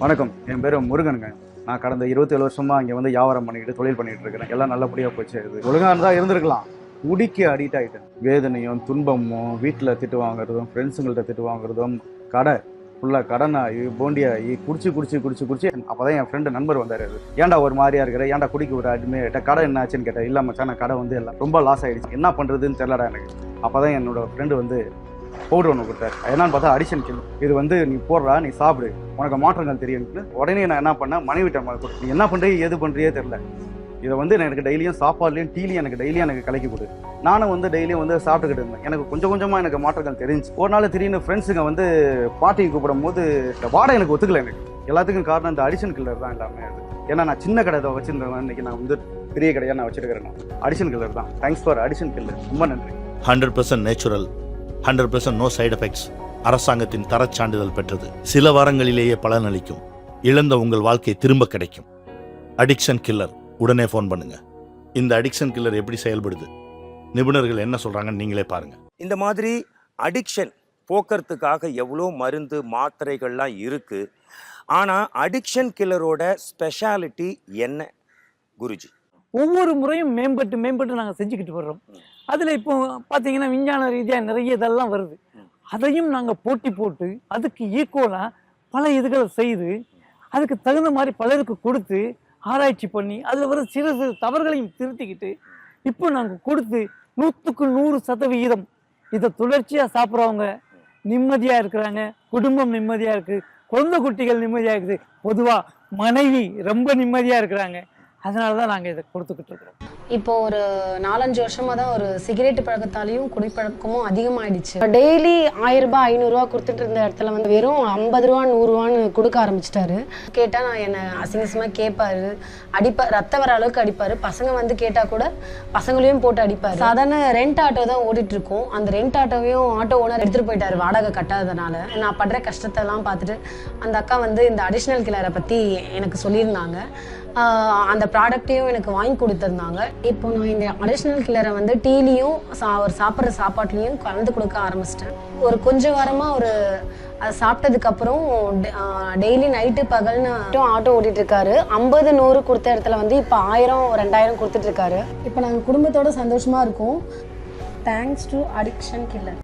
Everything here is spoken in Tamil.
வணக்கம். என் பேர் முருகனுங்க. நான் கடந்த இருபத்தேழு வருஷமா இங்கே வந்து வியாபாரம் பண்ணிக்கிட்டு தொழில் பண்ணிட்டு இருக்கிறேன் எல்லாம் நல்லபடியாக போச்சு. இது ஒழுங்காக இருந்தால் இருந்திருக்கலாம். குடிக்க அடிக்ட் ஆகிட்டேன் வேதனையும் துன்பமும் வீட்டில் திட்டு வாங்குறதும் ஃப்ரெண்ட்ஸுங்கள்ட்ட திட்டு வாங்குறதும் கடை ஃபுல்லாக கடனாகி போண்டியாகி குடிச்சு குடிச்சு குடிச்சு குடிச்சு. அப்போ தான் என் ஃப்ரெண்டு நண்பர் வந்தார். ஏன்டா ஒரு மாதிரியா இருக்கிற? ஏன்டா குடிக்க விட அடிமை கடை என்ன ஆச்சுன்னு கேட்டேன் இல்லை மச்சான் நான் கடை வந்து எல்லாம் ரொம்ப லாஸ் ஆகிடுச்சு என்ன பண்ணுறதுன்னு தெரியலடா எனக்கு. அப்போ தான் என்னோட ஃப்ரெண்டு வந்து பவுடர் ஒன்று கொடுத்தாரு. என்னன்னு பார்த்தா அடிஷன் கில் இது வந்து நீ போடுறா நீ சாப்பிடு. உனக்கு மாற்றங்கள் தெரியும்னு. உடனே நான் என்ன பண்ணேன்? மனைவிட்ட ம- கொடுத்து, நீ என்ன பண்ணுறீ எது பண்ணுறியே தெரில இதை வந்து எனக்கு டெய்லியும் சாப்பாடுலையும் டீலையும் எனக்கு டெய்லியும் எனக்கு கலக்கி கொடு. நானும் வந்து டெய்லியும் வந்து சாப்பிட்டுக்கிட்டு இருந்தேன். எனக்கு கொஞ்சம் கொஞ்சமாக எனக்கு மாற்றங்கள் தெரிஞ்சு. ஒரு நாள் திடீர்னு ஃப்ரெண்ட்ஸுங்க வந்து பாட்டிக்கு கூப்பிடும் போது இந்த வாடகை எனக்கு ஒத்துக்கல எனக்கு. எல்லாத்துக்கும் காரணம் இந்த அடிஷன் கில்லர் தான் எல்லாமே அது. ஏன்னா நான் சின்ன கடை தான் வச்சிருந்தேன். இன்னைக்கு நான் வந்து பெரிய கடையாக நான் வச்சிருக்கிறேன். அடிஷன் கில்லர் தான். தேங்க்ஸ் ஃபார் அடிஷன் கில்லர் ரொம்ப நன்றி. Hundred percent natural hundred percent no side effects. அரசாங்கத்தின் தரச் சான்றிதழ் பெற்றது. சில வாரங்களிலேயே பலனளிக்கும் இழந்த உங்கள் வாழ்க்கை திரும்ப கிடைக்கும். அடிக்ஷன் கில்லர் உடனே ஃபோன் பண்ணுங்க. இந்த அடிக்ஷன் கில்லர் எப்படி செயல்படுது? நிபுணர்கள் என்ன சொல்றாங்கன்னு நீங்களே பாருங்க. இந்த மாதிரி அடிக்ஷன் போக்குறதுக்காக எவ்வளோ மருந்து மாத்திரைகள்லாம் இருக்கு. ஆனால் அடிக்ஷன் கில்லரோட ஸ்பெஷாலிட்டி என்ன குருஜி? ஒவ்வொரு முறையும் மேம்பட்டு மேம்பட்டு நாங்கள் செஞ்சுக்கிட்டு வர்றோம். அதில் இப்போ பார்த்தீங்கன்னா விஞ்ஞான ரீதியாக நிறைய இதெல்லாம் வருது. அதையும் நாங்கள் போட்டி போட்டு அதுக்கு ஈக்குவலாக பல இதுகளை செய்து அதுக்கு தகுந்த மாதிரி பலருக்கு கொடுத்து ஆராய்ச்சி பண்ணி அதில் வர சிறு சிறு தவறுகளையும் திருத்திக்கிட்டு இப்போ நாங்கள் கொடுத்து நூற்றுக்கு நூறு சதவிகிதம் இதை தொடர்ச்சியாக சாப்பிட்றவங்க நிம்மதியாக இருக்கிறாங்க. குடும்பம் நிம்மதியாக இருக்குது குழந்தை குட்டிகள் நிம்மதியாக இருக்குது. பொதுவாக மனைவி ரொம்ப நிம்மதியாக இருக்கிறாங்க. அதனால தான் நாங்கள் இதை கொடுத்துக்கிட்டு இருக்கிறோம். இப்போ ஒரு நாலஞ்சு வருஷமா தான் ஒரு சிகரெட் பழக்கத்தாலையும் குடிப்பழக்கமும் அதிகமாயிடுச்சு. டெய்லி ஆயிரம் ரூபாய் ஐநூறுரூவா கொடுத்துட்டு இருந்த இடத்துல வந்து வெறும் ஐம்பது ரூபா நூறுரூவான்னு கொடுக்க ஆரம்பிச்சிட்டாரு. கேட்டால் நான் என்னை அசிங்கசமாக கேட்பாரு. அடிப்பா ரத்த வர அளவுக்கு அடிப்பாரு. பசங்க வந்து கேட்டால் கூட பசங்களையும் போட்டு அடிப்பாரு. சாதாரண ரெண்ட் ஆட்டோ தான் ஓடிட்டு இருக்கோம் அந்த ரெண்ட் ஆட்டோவையும் ஆட்டோ ஓனர் எடுத்துகிட்டு போயிட்டாரு வாடகை கட்டாததுனால. நான் படுற கஷ்டத்தெல்லாம் பார்த்துட்டு அந்த அக்கா வந்து இந்த அடிஷ்னல் கிளரை பற்றி எனக்கு சொல்லியிருந்தாங்க. அந்த ப்ராடக்ட்டையும் எனக்கு வாங்கி கொடுத்துருந்தாங்க. இப்போ நான் இந்த அடிஷ்னல் கில்லரை வந்து டீலையும் சா ஒரு சாப்பிட்ற சாப்பாட்லேயும் கலந்து கொடுக்க ஆரம்பிச்சிட்டேன். ஒரு கொஞ்ச வாரமாக ஒரு அது சாப்பிட்டதுக்கப்புறம் டெய்லி நைட்டு பகல்னு ஆட்டோ ஓட்டிட்டு இருக்காரு ஐம்பது நூறு கொடுத்த இடத்துல வந்து இப்போ ஆயிரம் ரெண்டாயிரம் கொடுத்துட்டு இருக்காரு இப்போ நாங்கள் குடும்பத்தோட சந்தோஷமாக இருக்கோம். Thanks to addiction killer